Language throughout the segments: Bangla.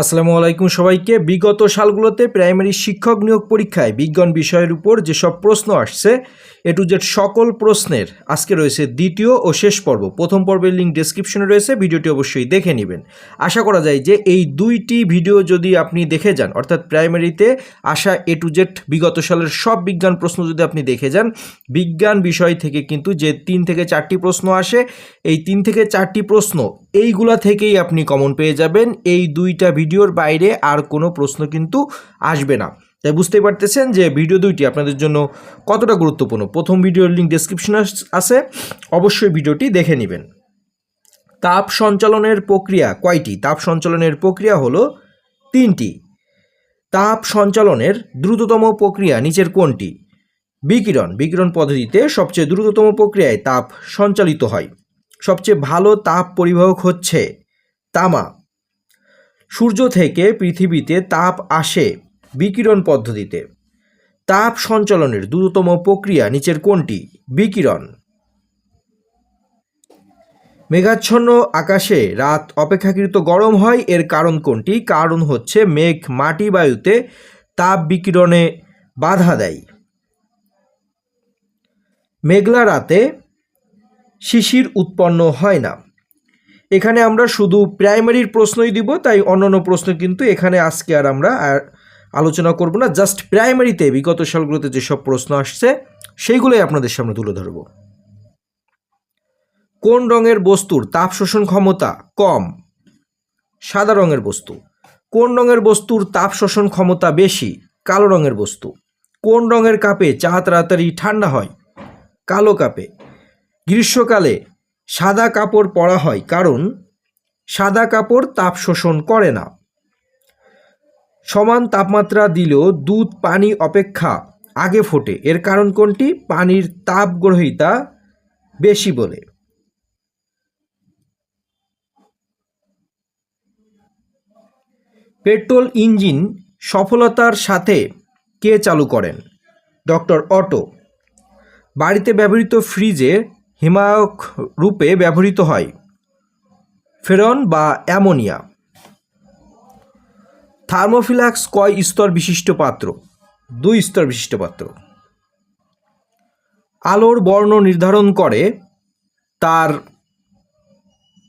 আসসালামু আলাইকুম সবাইকে। বিগত সালগুলোতে প্রাইমারি শিক্ষক নিয়োগ পরীক্ষায় বিজ্ঞান বিষয়ের উপর যেসব প্রশ্ন আসছে, এ টু জেড সকল প্রশ্নের আজকে রয়েছে দ্বিতীয় ও শেষ পর্ব। প্রথম পর্বের লিঙ্ক ডেসক্রিপশনে রয়েছে, ভিডিওটি অবশ্যই দেখে নেবেন। আশা করা যায় যে এই দুইটি ভিডিও যদি আপনি দেখে যান, অর্থাৎ প্রাইমারিতে আসা এ টু জেড বিগত সালের সব বিজ্ঞান প্রশ্ন যদি আপনি দেখে যান, বিজ্ঞান বিষয় থেকে কিন্তু যে তিন থেকে চারটি প্রশ্ন আসে, এই তিন থেকে চারটি প্রশ্ন এইগুলা থেকেই আপনি কমন পেয়ে যাবেন। এই দুইটা ভিডিওর বাইরে আর কোনো প্রশ্ন কিন্তু আসবে না। তাই বুঝতেই পারতেছেন যে ভিডিও দুইটি আপনাদের জন্য কতটা গুরুত্বপূর্ণ। প্রথম ভিডিওর লিঙ্ক ডেসক্রিপশনে আছে। অবশ্যই ভিডিওটি দেখে নেবেন। তাপ সঞ্চালনের প্রক্রিয়া কয়টি? তাপ সঞ্চালনের প্রক্রিয়া হলো তিনটি। তাপ সঞ্চালনের দ্রুততম প্রক্রিয়া নিচের কোনটি? বিকিরণ। বিকিরণ পদ্ধতিতে সবচেয়ে দ্রুততম প্রক্রিয়ায় তাপ সঞ্চালিত হয়। সবচেয়ে ভালো তাপ পরিবাহক হচ্ছে তামা। সূর্য থেকে পৃথিবীতে তাপ আসে বিকিরণ পদ্ধতিতে। তাপ সঞ্চালনের দ্রুততম প্রক্রিয়া নিচের কোনটি? বিকিরণ। মেঘাচ্ছন্ন আকাশে রাত অপেক্ষাকৃত গরম হয়, এর কারণ কোনটি? কারণ হচ্ছে মেঘ মাটি বায়ুতে তাপ বিকিরণে বাধা দেয়। মেঘলা রাতে শিশির উৎপন্ন হয় না। এখানে আমরা শুধু প্রাইমারির প্রশ্নই দিব, তাই অন্যান্য প্রশ্ন কিন্তু এখানে আজকে আর আমরা আর আলোচনা করব না। জাস্ট প্রাইমারিতে বিগত সালগুলোতে যেসব প্রশ্ন আসছে, সেইগুলোই আপনাদের সামনে তুলে ধরব। কোন রঙের বস্তুর তাপ শোষণ ক্ষমতা কম? সাদা রঙের বস্তু। কোন রঙের বস্তুর তাপ শোষণ ক্ষমতা বেশি? কালো রঙের বস্তু। কোন রঙের কাপে চা তাড়াতাড়ি ঠান্ডা হয়? কালো কাপে। গ্রীষ্মকালে সাদা কাপড় পরা হয়, কারণ সাদা কাপড় তাপ শোষণ করে না। সমান তাপমাত্রা দিলেও দুধ, পানি অপেক্ষা আগে ফোটে। এর কারণ কোনটি? পানির তাপ গ্রহিতা বেশি বলে। পেট্রোল ইঞ্জিন সফলতার সাথে কে চালু করেন? Doctor auto. বাড়িতে ব্যবহৃত ফ্রিজে হিমায়ক রূপে ব্যবহৃত হয়। ফেরন বা অ্যামোনিয়া। থার্মোফিলাক্স কয় স্তর বিশিষ্ট পাত্র? দুই স্তর বিশিষ্ট পাত্র। আলোর বর্ণ নির্ধারণ করে তার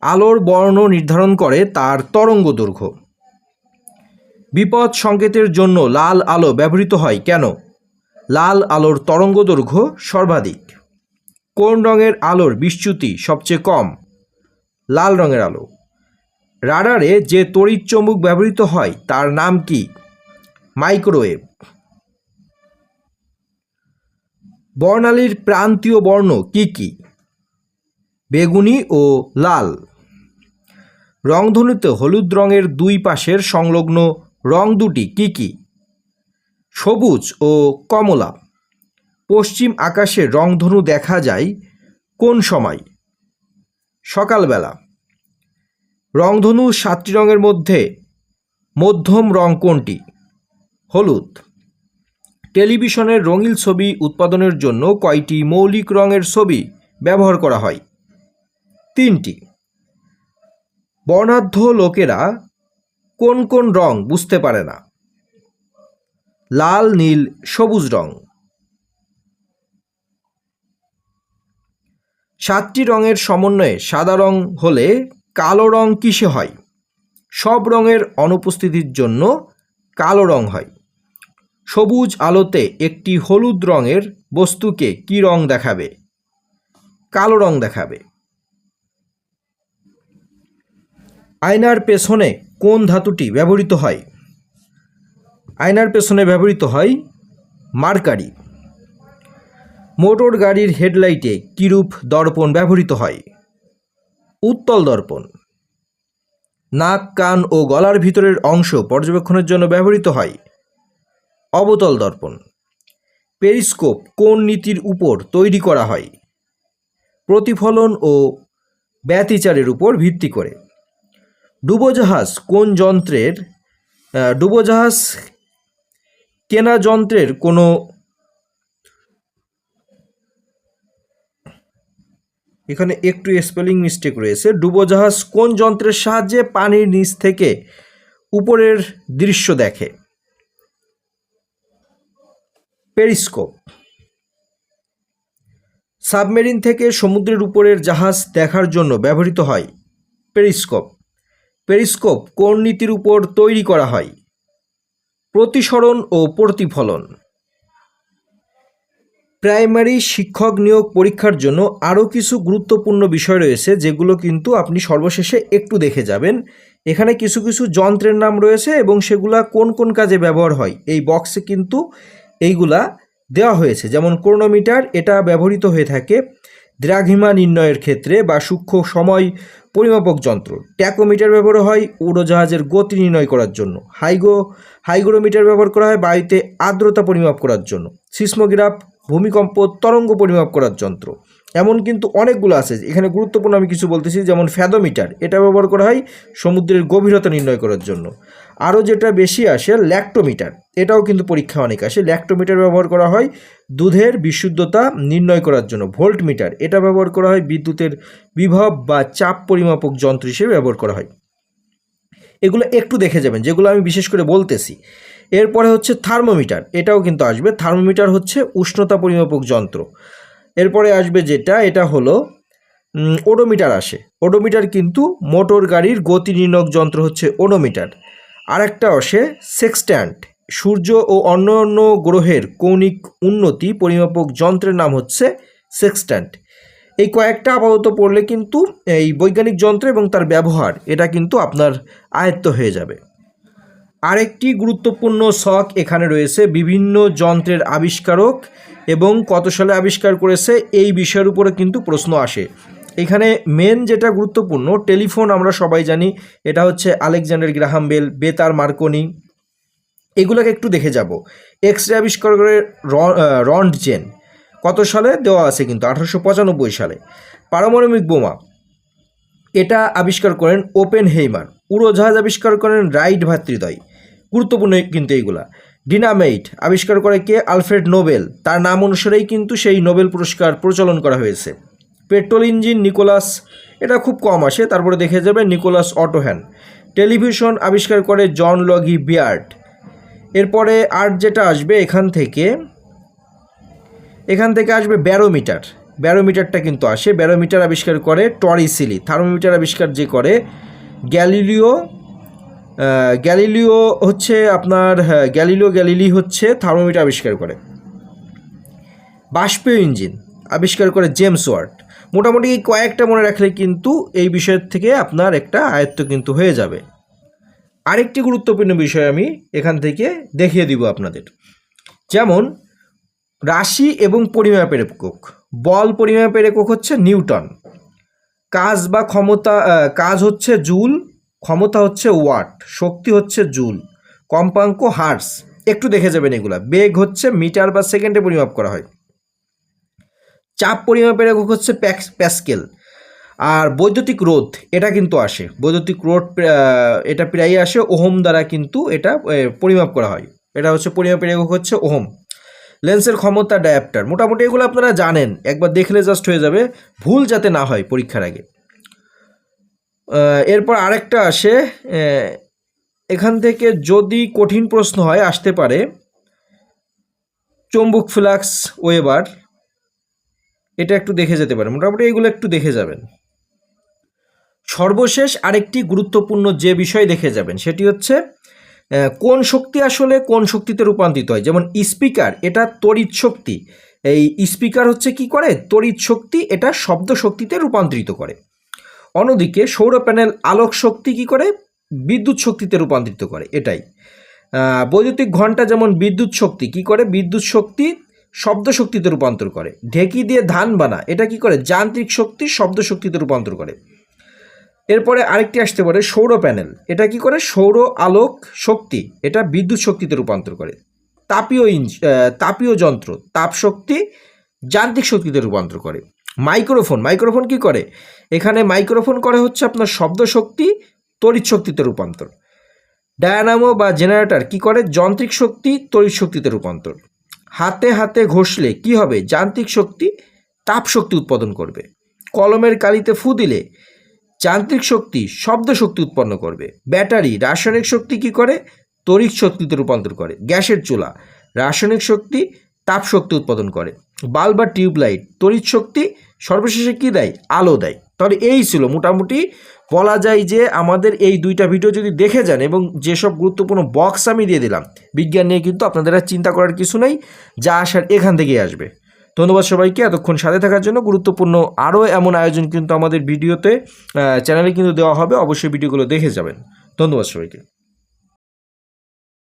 আলোর বর্ণ নির্ধারণ করে তার তরঙ্গ দৈর্ঘ্য। বিপদ সংকেতের জন্য লাল আলো ব্যবহৃত হয় কেন? লাল আলোর তরঙ্গ দৈর্ঘ্য সর্বাধিক। কোন রঙের আলোর বিচ্যুতি সবচেয়ে কম? লাল রঙের আলো। রাডারে যে তড়িৎ চৌম্বক ব্যবহৃত হয়, তার নাম কি? মাইক্রোওয়েভ। বর্ণালীর প্রান্তীয় বর্ণ কি কি? বেগুনি ও লাল। রংধনুতে হলুদ রঙের দুই পাশের সংলগ্ন রং দুটি কি কি? সবুজ ও কমলা। পশ্চিম আকাশে রংধনু দেখা যায় কোন সময়? সকালবেলা। রংধনু সাতটি রঙের মধ্যে মধ্যম রং কোনটি? হলুদ। টেলিভিশনের রঙিন ছবি উৎপাদনের জন্য কয়টি মৌলিক রঙের ছবি ব্যবহার করা হয়? তিনটি। বর্ণাঢ্য লোকেরা কোন কোন রং বুঝতে পারে না? লাল, নীল, সবুজ রং। সাতটি রঙের সমন্বয়ে সাদা রং হলে কালো রং কিসে হয়? সব রঙের অনুপস্থিতির জন্য কালো রং হয়। সবুজ আলোতে একটি হলুদ রঙের বস্তুকে কি রং দেখাবে? কালো রং দেখাবে। আয়নার পেছনে কোন ধাতুটি ব্যবহৃত হয়? আয়নার পেছনে ব্যবহৃত হয় মার্কারি। মোটর গাড়ির হেডলাইটে কিরূপ দর্পণ ব্যবহৃত হয়? উত্তল দর্পণ। নাক, কান ও গলার ভিতরের অংশ পর্যবেক্ষণের জন্য ব্যবহৃত হয়। অবতল দর্পণ। পেরিস্কোপ কোন নীতির উপর তৈরি করা হয়? প্রতিফলন ও ব্যতিচারের উপর ভিত্তি করে। ডুবোজাহাজ কোন যন্ত্রের ডুবোজাহাজ কেনা যন্ত্রের কোনো এখানে একটু স্পেলিং মিস্টেক রয়েছে। ডুবোজাহাজ কোন যন্ত্রের সাহায্যে পানির নিচ থেকে উপরের দৃশ্য দেখে? পেরিস্কোপ। সাবমেরিন থেকে সমুদ্রের উপরের জাহাজ দেখার জন্য ব্যবহৃত হয়। পেরিস্কোপ। পেরিস্কোপ কোন নীতির উপর তৈরি করা হয়? প্রতিসরণ ও প্রতিফলন। প্রাইমারি শিক্ষক নিয়োগ পরীক্ষার জন্য আরও কিছু গুরুত্বপূর্ণ বিষয় রয়েছে, যেগুলো কিন্তু আপনি সর্বশেষে একটু দেখে যাবেন। এখানে কিছু কিছু যন্ত্রের নাম রয়েছে এবং সেগুলা কোন কোন কাজে ব্যবহার হয়। এই বক্সে কিন্তু এইগুলা দেওয়া হয়েছে। যেমন ক্রোনোমিটার, এটা ব্যবহৃত হয়ে থাকে দ্রাঘিমা নির্ণয়ের ক্ষেত্রে বা সূক্ষ্ম সময় পরিমাপক যন্ত্র। ট্যাকোমিটার ব্যবহার হয় উড়োজাহাজের গতি নির্ণয় করার জন্য। হাইগো হাইগ্রোমিটার ব্যবহার করা হয় বায়ুতে আর্দ্রতা পরিমাপ করার জন্য। সিসমোগ্রাফ ভূমিকম্প তরঙ্গ পরিমাপ করার যন্ত্র। এমন কিন্তু অনেকগুলো আছে। এখানে গুরুত্বপূর্ণ আমি কিছু বলতেছি, যেমন ফ্যাদোমিটার। এটা ব্যবহার করা হয় সমুদ্রের গভীরতা নির্ণয় করার জন্য। আরও যেটা বেশি আসে, ল্যাক্টোমিটার। এটাও কিন্তু পরীক্ষা অনেক আসে। ল্যাক্টোমিটার ব্যবহার করা হয় দুধের বিশুদ্ধতা নির্ণয় করার জন্য। ভোল্ট মিটার এটা ব্যবহার করা হয় বিদ্যুতের বিভব বা চাপ পরিমাপক যন্ত্র হিসেবে ব্যবহার করা হয়। এগুলো একটু দেখে যাবেন, যেগুলো আমি বিশেষ করে বলতেছি। এরপরে হচ্ছে থার্মোমিটার, এটাও কিন্তু আসবে। থার্মোমিটার হচ্ছে উষ্ণতা পরিমাপক যন্ত্র। এরপরে আসবে যেটা, এটা হলো ওডোমিটার আসে। ওডোমিটার কিন্তু মোটর গাড়ির গতি নির্ণয়ক যন্ত্র হচ্ছে ওডোমিটার। আরেকটা আসে সেক্সট্যান্ট। সূর্য ও অন্য অন্য গ্রহের কৌণিক উন্নতি পরিমাপক যন্ত্রের নাম হচ্ছে সেক্সট্যান্ট। এই কয়েকটা আপাতত পড়লে কিন্তু এই বৈজ্ঞানিক যন্ত্র এবং তার ব্যবহার, এটা কিন্তু আপনার আয়ত্ত হয়ে যাবে। আরেকটি গুরুত্বপূর্ণ শখ এখানে রয়েছে, বিভিন্ন যন্ত্রের আবিষ্কারক এবং কত সালে আবিষ্কার করেছে এই বিষয়ের উপরে কিন্তু প্রশ্ন আসে। এখানে মেন যেটা গুরুত্বপূর্ণ, টেলিফোন আমরা সবাই জানি, এটা হচ্ছে আলেকজান্ডার গ্রাহাম বেল, বেতার মার্কনি। এগুলোকে একটু দেখে যাব। এক্স রে আবিষ্কার করে রন্টজেন কত সালে দেওয়া আছে কিন্তু? আঠারোশো পঁচানব্বই সালে। পারমাণবিক বোমা, এটা আবিষ্কার করেন ওপেন হেইমার উড়োজাহাজ আবিষ্কার করেন রাইট ভাতৃদ্বয়। গুরুত্বপূর্ণ কিন্তু এইগুলা। ডিনামাইট আবিষ্কার করে কে? Alfred Nobel. তার নাম অনুসারেই কিন্তু সেই নোবেল পুরস্কার প্রচলন করা হয়েছে। পেট্রোল ইঞ্জিন নিকোলাস, এটা খুব কম আসে, তারপরে দেখে যাবে নিকোলাস অটোহ্যান। টেলিভিশন আবিষ্কার করে জন লগি বিয়ার্ড। এরপরে আর যেটা আসবে এখান থেকে এখান থেকে আসবে ব্যারোমিটার। ব্যারোমিটারটা কিন্তু আসে। ব্যারোমিটার আবিষ্কার করে টরিসিলি। থার্মোমিটার আবিষ্কার যে করে গ্যালিলিও গ্যালিলিও হচ্ছে আপনার হ্যাঁ, গ্যালিলিও গ্যালিলি হচ্ছে থার্মোমিটার আবিষ্কার করে। বাষ্পীয় ইঞ্জিন আবিষ্কার করে জেমস ওয়ার্ড মোটামুটি কয়েকটা মনে রাখলে কিন্তু এই বিষয়ের থেকে আপনার একটা আয়ত্ত কিন্তু হয়ে যাবে। আরেকটি গুরুত্বপূর্ণ বিষয় আমি এখান থেকে দেখিয়ে দিব আপনাদের। যেমন রাশি এবং পরিমাপের একক। বল পরিমাপের একক হচ্ছে নিউটন। কাজ বা ক্ষমতা কাজ হচ্ছে জুল ক্ষমতা হচ্ছে ওয়াট, শক্তি হচ্ছে জুল, কম্পাঙ্ক হার্স। একটু দেখে যাবেন এগুলা। বেগ হচ্ছে মিটার বা সেকেন্ডে পরিমাপ করা হয়। চাপ পরিমাপের একক হচ্ছে প্যাসকেল। আর বৈদ্যুতিক রোধ, এটা কিন্তু আসে। বৈদ্যুতিক রোধ এটা প্রায় আসে। ওহম দ্বারা কিন্তু এটা পরিমাপ করা হয়। এটা হচ্ছে পরিমাপের একক হচ্ছে ওহম। লেন্সের ক্ষমতা ডায়াপ্টার মোটামুটি এগুলো আপনারা জানেন। একবার দেখলে জাস্ট হয়ে যাবে। ভুল যাতে না হয় পরীক্ষার আগে। এরপর আরেকটা আসে এখান থেকে যদি কঠিন প্রশ্ন হয়, আসতে পারে। চম্বুক ফ্লাক্স, ওয়েবার, এটা একটু দেখে যেতে পারে। মোটামুটি এগুলো একটু দেখে যাবেন। সর্বশেষ আরেকটি গুরুত্বপূর্ণ যে বিষয় দেখে যাবেন, সেটি হচ্ছে কোন শক্তি আসলে কোন শক্তিতে রূপান্তরিত হয়? যেমন স্পিকার, এটা তড়িৎ শক্তি। এই স্পিকার হচ্ছে কি করে? তড়িৎ শক্তি এটা শব্দ শক্তিতে রূপান্তরিত করে। অন্যদিকে সৌর প্যানেল আলোক শক্তি কি করে? বিদ্যুৎ শক্তিতে রূপান্তরিত করে, এটাই। বৈদ্যুতিক ঘণ্টা যেমন বিদ্যুৎ শক্তি, কি করে? বিদ্যুৎ শক্তি শব্দ শক্তিতে রূপান্তর করে। ঢেকি দিয়ে ধান বানা, এটা কি করে? যান্ত্রিক শক্তি শব্দ শক্তিতে রূপান্তর করে। এরপরে আরেকটি আসতে পারে সৌর প্যানেল, এটা কি করে? সৌর আলোক শক্তি, এটা বিদ্যুৎ শক্তিতে রূপান্তর করে। তাপীয় ইঞ্জ তাপীয় যন্ত্র, তাপ শক্তি যান্ত্রিক শক্তিতে রূপান্তর করে। মাইক্রোফোন মাইক্রোফোন কি করে? এখানে মাইক্রোফোন করে হচ্ছে আপনার শব্দ শক্তি, তড়িৎ শক্তিতে রূপান্তর। ডায়ানামো বা জেনারেটর কি করে? যান্ত্রিক শক্তি, তড়িৎ শক্তিতে রূপান্তর। হাতে হাতে ঘষলে কি হবে? যান্ত্রিক শক্তি তাপ শক্তি উৎপাদন করবে। কলমের কালিতে ফু দিলে যান্ত্রিক শক্তি শব্দ শক্তি উৎপন্ন করবে। ব্যাটারি রাসায়নিক শক্তি কি করে? তড়িৎ শক্তিতে রূপান্তর করে। গ্যাসের চুলা রাসায়নিক শক্তি তাপ শক্তি উৎপাদন করে। বাল্ব বা টিউবলাইট তড়িৎ শক্তি সর্বশেষে কি দেয়? আলো দেয়। তাহলে এই ছিল মোটামুটি বলা যায় যে আমাদের এই দুইটা ভিডিও যদি দেখে যান এবং যেসব গুরুত্বপূর্ণ বক্স আমি দিয়ে দিলাম, বিজ্ঞান নিয়ে কিন্তু আপনাদের আর চিন্তা করার কিছু নেই, যা আসার এখান থেকেই আসবে। ধন্যবাদ সবাইকে, এতক্ষণ সাথে থাকার জন্য। গুরুত্বপূর্ণ আরও এমন আয়োজন কিন্তু আমাদের ভিডিওতে চ্যানেলে কিন্তু দেওয়া হবে। অবশ্যই ভিডিওগুলো দেখে যাবেন। ধন্যবাদ সবাইকে।